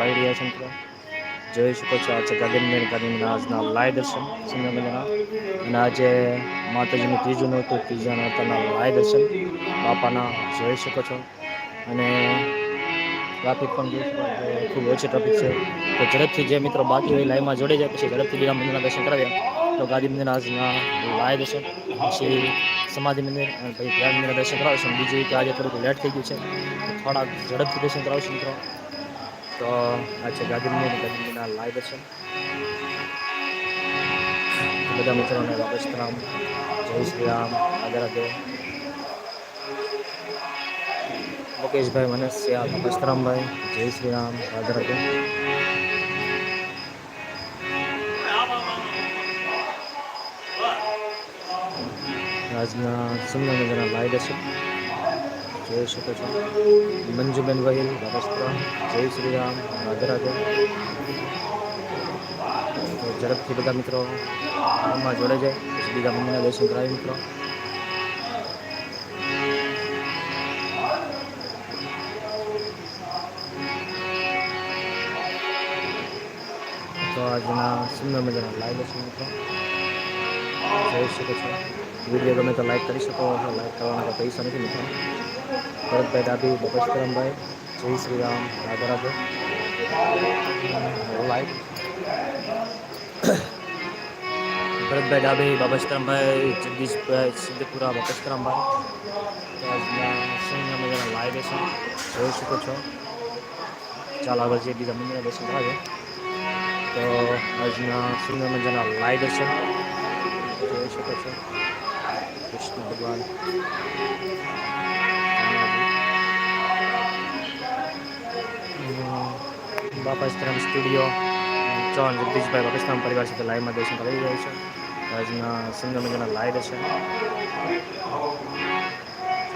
કરાવી રહ્યા છે મિત્રો. જોઈ શકો છો આ છે ગગનબેન ગાંધીનગરના આજના લાય દર્શન સુંદર મજાના અને આજે માતાજીનું ત્રીજું નહોતું ત્રીજા નહોતાના લાય દર્શન. બાપાના જોઈ શકો છો. અને ટ્રાફિક પણ જોઈ શકો ખૂબ ઓછી ટ્રાફિક છે. તો ઝડપથી જે મિત્રો બાકી હોય લાઈનમાં જોડે જાય. પછી ઝડપથી બીજા મંદિરના દર્શન કરાવ્યા તો ગાંધી મંદિરના આજના લાય દર્શન. પછી સમાધિ મંદિર અને પછી ધ્યાન મંદિરના દર્શન કરાવશું. બીજું કે આજે થોડુંક લેટ થઈ ગયું છે. થોડાક ઝડપથી દર્શન કરાવશું મિત્રો. તો આ છે ગાંધી મંદિર ગાંધી મંદિરના લાય દર્શન તો બધા મિત્રોને બાબસ્તરામ જય શ્રી રામ. રાધે રાધે મુકેશભાઈ મનસ્યા બાબસ્તરામભાઈ જય શ્રી રામ. રાધે રાધે આજના સુંદર મજાના લાઈવ દર્શન જોઈ શકો છો. મંજુબેન વહીલ બાબસ્તરામ જય શ્રી રામ રાધે રાધે તો ઝડપથી બધા મિત્રો આમાં જોડે જાય. બીજા મમ્મીના દર્શન કરાવી મિત્રો. તો આજના સુંદર મજાના લાઈવ દર્શન મિત્રો. જોઈ શકો છો. વીડિયો ગમે તો લાઈક કરી શકો લાઈક કરવાના પૈસા નથી મિત્રો. ભરતભાઈ ડાબી બપસ્તરામભાઈ જય શ્રી રામ રાધે રાધે લાઈક ભરતભાઈ ડાભી બાબસ્તરમભાઈ જગદીશભાઈ, સિદ્ધપુરા બાબસ્તરમભાઈ સિંહ મજાના લાઈવ છે. જોઈ શકો છો. ચાલો આગળ જે બીજા મંદિરના દર્શન થાય તો આજના સુંદર મજાના લાઈવ દર્શન જોઈ શકો છો. કૃષ્ણ ભગવાન. બાપાસ્તરામ સ્ટુડિયો ચૌહાણ જગદીશભાઈ બાપાસ્તરામ પરિવાર સાથે લાઈવમાં દર્શન કરી રહ્યા છે. આજના સુંદર મજાના લાઈવ છે.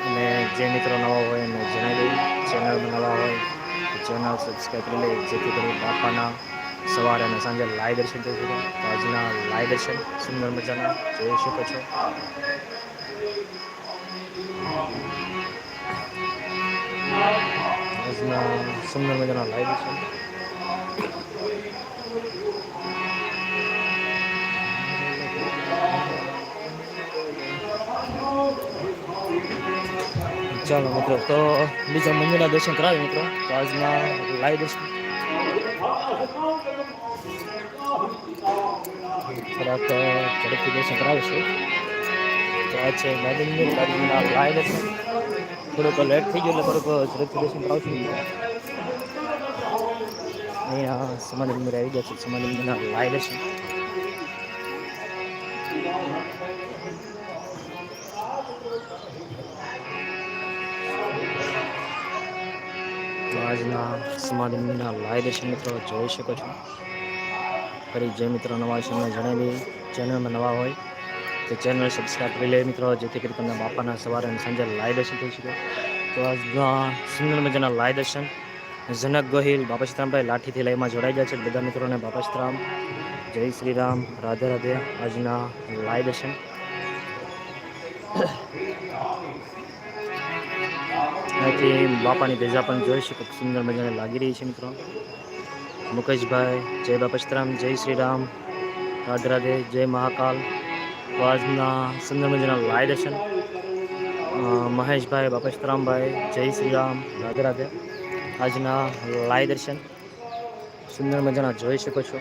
અને જે મિત્રો નવા હોય એને જણાવી દઈ ચેનલમાં નવા હોય ચેનલ સબસ્ક્રાઈબ કરી લઈ જેથી કરી બાપાના સવારે અને સાંજે લાઈવ દર્શન થઈ શકો. તો આજના લાઈવ દર્શન સુંદર મજાના જોઈ શકો છો. આજના સુંદર મજાના લાઈવ દર્શન. ચાલો મિત્રો, તો બીજા મંદિરના દર્શન કરાવે મિત્રો. તો આજના લાઈવ દર્શન. થોડાક ઝડપથી દર્શન કરાવીશું. તો આ છે ગાંધી મંદિર ગાંધી મંદિરના લાઈવ દર્શન. થોડુંક લેટ થઈ ગયું એટલે થોડુંક ઝડપથી દર્શન કરાવશું. અહીંયા સમાધિ મંદિર આવી ગયા છે. સમાધિ મંદિરના લાઈવ છે. આજના સમાધિ મંદિરના લાઈવ દર્શન મિત્રો, જોઈ શકો છો. ફરી જે મિત્રો નવા છે એમને જણાવી ચેનલમાં નવા હોય તો ચેનલ સબસ્ક્રાઈબ કરી લે મિત્રો, જેથી કરી તમને બાપાના સવારે અને સાંજે લાઈવ દર્શન થઈ શકે તો આજના સુંદર મજાના લાઈવ દર્શન જનક ગોહિલ બાપાશ્રામભાઈ લાઠીથી લઈમાં જોડાઈ ગયા છે. બધા મિત્રોને બાપાશ્રામ જય શ્રી રામ રાધે રાધે. આજના લાઈવ દર્શન અહીંથી બાપાની ધજા પણ જોઈ શકો. સુંદર મજાને લાગી રહી છે મિત્રો. મુકેશભાઈ, જય બાપસ્તરામ જય શ્રી રામ રાધે રાધે, જય મહાકાલ. આજના સુંદર મજાના લાય દર્શન મહેશભાઈ બાપસ્તરામભાઈ જય શ્રી રામ રાધે રાધે. આજના લાય દર્શન. સુંદર મજાના જોઈ શકો છો.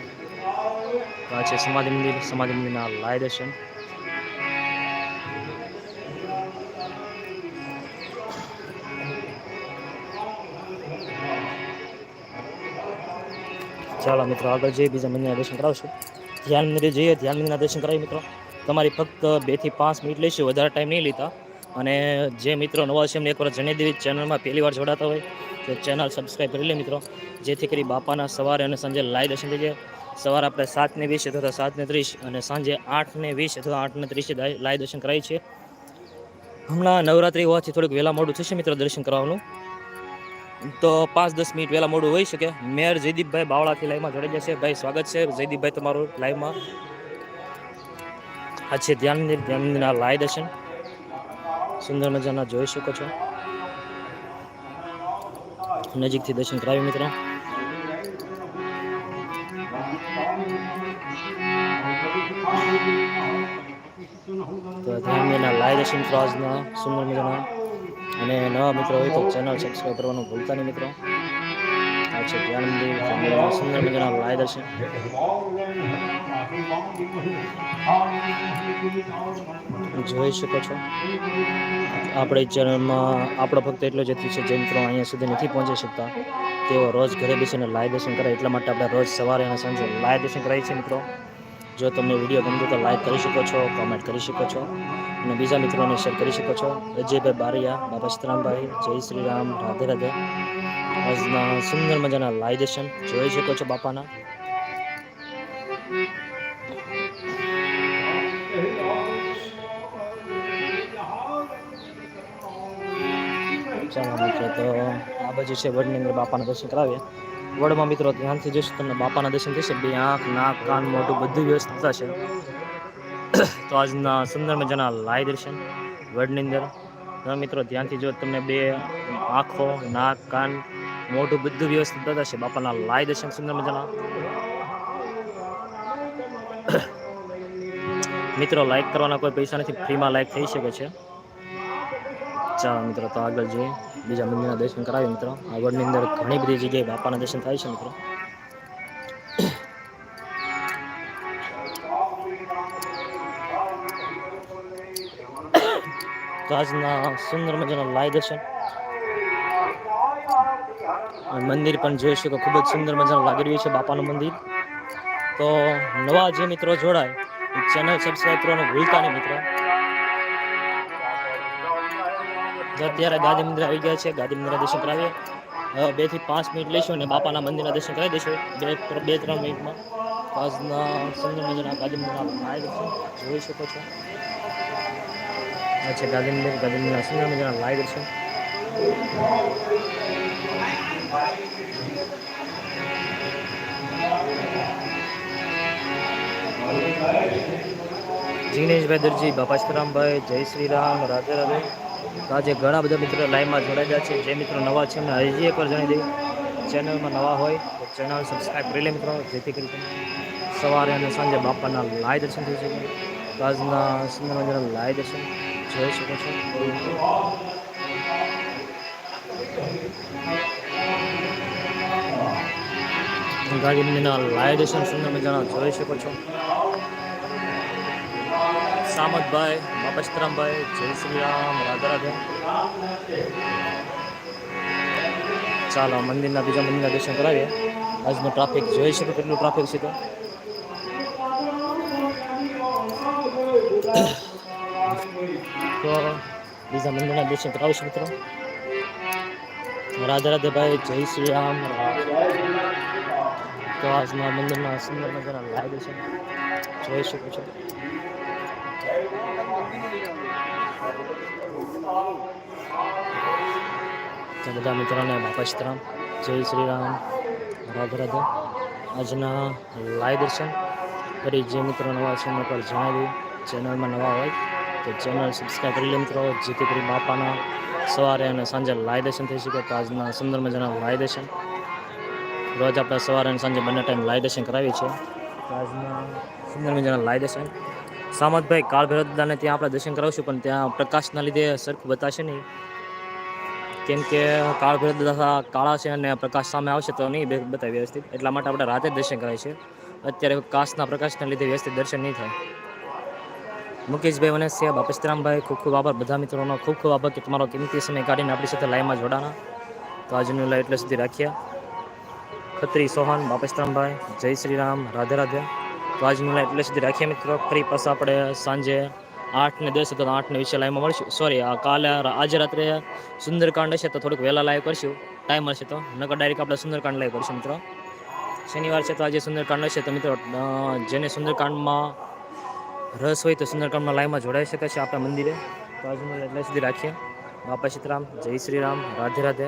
આ છે સમાધિ મંદિર. સમાધિ મંદિરના લાય દર્શન. ચાલો મિત્રો, આગળ જઈએ, બીજા મંદિરના દર્શન કરાવશું. ધ્યાન મંદિરે જઈએ, ધ્યાન મંદિરના દર્શન કરાવી મિત્રો. તમારી ફક્ત બેથી પાંચ મિનિટ લઈશું વધારે ટાઈમ નહીં લેતા. અને જે મિત્રો નવા છે એમને એકવાર જણાવી દેવી. ચેનલમાં પહેલી વાર જોડાતા હોય તો ચેનલ સબસ્ક્રાઈબ કરી લે મિત્રો. જેથી કરી બાપાના સવારે અને સાંજે લાઈવ દર્શન થઈ જાય. સવારે આપણે સાતને વીસ અથવા સાતને ત્રીસ અને સાંજે આઠને વીસ અથવા આઠને ત્રીસે લાઈવ દર્શન કરાય છે. હમણાં નવરાત્રિ હોવાથી થોડુંક વહેલા મોડું થશે મિત્રો દર્શન કરવાનું. તો પાંચ દસ મિનિટ વહેલા મોડું હોઈ શકે. મેયર જયદીપભાઈ બાવળાથી લાઈવમાં જોડાઈ જશે. ભાઈ, સ્વાગત છે. જયદીપભાઈ, તમારું લાઈવમાં. આ છે ધ્યાન ધ્યાન લાય દર્શન. સુંદર મજાના જોઈ શકો છો. નજીકથી દર્શન કરાવ્યું, મિત્રો. તો ધ્યાનના લાઈવ દર્શન મિત્રો સુંદર મજાના. અને નવા મિત્રો હોય તો ચેનલ સબસ્ક્રાઈબ કરવાનું ભૂલતા નહીં, મિત્રો. આ છે ધ્યાન સુંદર મજાના લાઈવ દર્શન. જોઈ શકો છો. આપણે ચેનલમાં આપણો ફક્ત એટલો જ છે જે મિત્રો અહીંયા સુધી નથી પહોંચી શકતા. તેઓ રોજ ઘરે બેસીને લાઈવ દર્શન કરે, એટલા માટે આપણે રોજ સવારે અને સાંજે લાઈવ દર્શન કરાવીએ છીએ મિત્રો. જો તમને વીડિયો ગમતો તો લાઈક કરી શકો છો કોમેન્ટ કરી શકો છો, અને બીજા મિત્રોને શેર કરી શકો છો. અજયભાઈ બારિયા, બાબા સીતરામભાઈ, જય શ્રી રામ, રાધે રાધે. આજના સુંદર મજાના લાઈવ દર્શન જોઈ શકો છો બાપાના. ચાલો મિત્રો તો આ બાજુ છે વડની અંદર બાપાના દર્શન કરાવીએ. વડમાં મિત્રો ધ્યાનથી જોશો તમને બાપાના દર્શન થશે. બે આંખ, નાક, કાન, મોઢું બધું વ્યવસ્થિત છે તો આજના સુંદર મજાના લાય દર્શન વડની અંદર. મિત્રો ધ્યાનથી જો તમને બે આંખો, નાક, કાન, મોઢું બધું વ્યવસ્થિત થશે બાપાના લાય દર્શન સુંદર મજાના મિત્રો લાઈક કરવાના કોઈ પૈસા નથી, ફ્રીમાં લાઈક થઈ શકે છે. ચાલો મિત્રો, તો આગળ જઈએ. બીજા મંદિરના દર્શન કરાવીએ મિત્રો. આગળની અંદર ઘણી બધી જગ્યાએ બાપાના દર્શન થાય છે મિત્રો. તો આજના સુંદર મજાના લાય દર્શન. મંદિર પણ જોઈ શકો, ખૂબ જ સુંદર મજાનું લાગી રહ્યું છે બાપાનું મંદિર. તો નવા જે મિત્રો જોડાય ચેનલ સબસ્ક્રાઈબ કરવાનું ભૂલતા નહીં મિત્રો. તો અત્યારે ગાંધી મંદિર આવી ગયા છે. ગાંધી મંદિરના દર્શન કરાવીએ. હવે બેથી પાંચ મિનિટ લઈશું અને બાપાના મંદિરના દર્શન કરાવી દઈશું. બે બે, ત્રણ મિનિટમાં. તો આજના સુંદર મજાના ગાંધી મંદિરના લાઈવ દર્શન જોઈ શકો છો. આ છે ગાંધી મંદિર. ગાંધી મંદિરના સુંદર મજાના લાઈવ દર્શન. જિગ્નેશભાઈ દરજી, બાપા સીતારામભાઈ જય શ્રી રામ રાધે રાધે. તો આજે ઘણા બધા મિત્રો લાઈવમાં જોડાયેલા છે. જે મિત્રો નવા છે, એમને હજી એકવાર જણાવી દઈએ. ચેનલમાં નવા હોય તો ચેનલ સબસ્ક્રાઈબ કરી લે મિત્રો. જેથી કરી તમે સવારે અને સાંજે બાપાના લાઈવ દર્શન થઈ શકે. તો આજના સુંદર મજાના લાઈવ દર્શન જોઈ શકો છો. ગાડી મંદિરના લાઈવ દર્શન સુંદર મજાના જોઈ શકો છો. સામતભાઈ બાપા સીતરામભાઈ જય શ્રી રામ રાધા રાધે ચાલો મંદિરના બીજા મંદિરના દર્શન કરાવીએ આજનો ટ્રાફિક જોઈ શકો કેટલું ટ્રાફિક છે તો. તો બીજા મંદિરના દર્શન કરાવીશું મિત્રો. રાધા રાધે ભાઈ, જય શ્રી રામ તો આજના મંદિરના સુંદર મજાના લાઈવ દર્શન જોઈ શકો છો. તો બધા મિત્રોને બાપા સીતારામ જય શ્રી રામ. રાધે રાધે આજના લાઈવ દર્શન ફરી જે મિત્રો નવા છે એના પર જણાવ્યું ચેનલમાં નવા હોય તો ચેનલ સબસ્ક્રાઈબ કરી લે મિત્રો, જેથી કરી બાપાના સવારે અને સાંજે લાઈવ દર્શન થઈ શકે. તો આજના સુંદર મજાના લાઈવ દર્શન. રોજ આપણે સવારે અને સાંજે બંને ટાઈમ લાઈવ દર્શન કરાવીએ છીએ. આજના સુંદર મજાના લાઈવ દર્શન. સામતભાઈ કાળ ભૈરવ દાદાને ત્યાં આપણે દર્શન કરાવશું, પણ ત્યાં પ્રકાશના લીધે સરખું બતાશે નહીં. કેમ કે કાળ ભૈરવ દાદા કાળા છે અને પ્રકાશ સામે આવશે તો નહીં બતાવી વ્યવસ્થિત. એટલા માટે આપણે રાતે દર્શન કરાય છે. અત્યારે કાશના પ્રકાશના લીધે વ્યવસ્થિત દર્શન નહીં થાય. મુકેશભાઈ અને સાહેબ અપસ્તરામભાઈ ખૂબ ખૂબ આભાર. બધા મિત્રોનો ખૂબ ખૂબ આભાર કે તમારો કિંમતી સમય કાઢીને આપણી સાથે લાઈવમાં જોડાના તો આજનું લાઈવ એટલે સુધી રાખ્યા ખત્રી, સોહન બાપસ્તરામભાઈ જય શ્રી રામ, રાધે રાધે. તો આજનું લાઈવ એટલે સુધી રાખીએ મિત્રો. ફરી પાછા આપણે સાંજે આઠ ને દસ તો આઠ ને વિશે લાઈવમાં મળશું. સોરી કાલે આજે રાત્રે સુંદરકાંડ હશે તો થોડુંક વહેલા લાઈવ કરશું. ટાઈમ હશે તો. નકર ડાયરેક્ટ આપણે સુંદરકાંડ લાઈવ કરશું મિત્રો. શનિવાર છે તો આજે સુંદરકાંડ હશે તો મિત્રો જેને સુંદરકાંડમાં રસ હોય તો સુંદરકાંડમાં લાઈવમાં જોડાઈ શકે છે આપણા મંદિરે. તો આજનું એટલે સુધી રાખીએ. બાપા સીતરામ, જય શ્રી રામ, રાધે રાધે.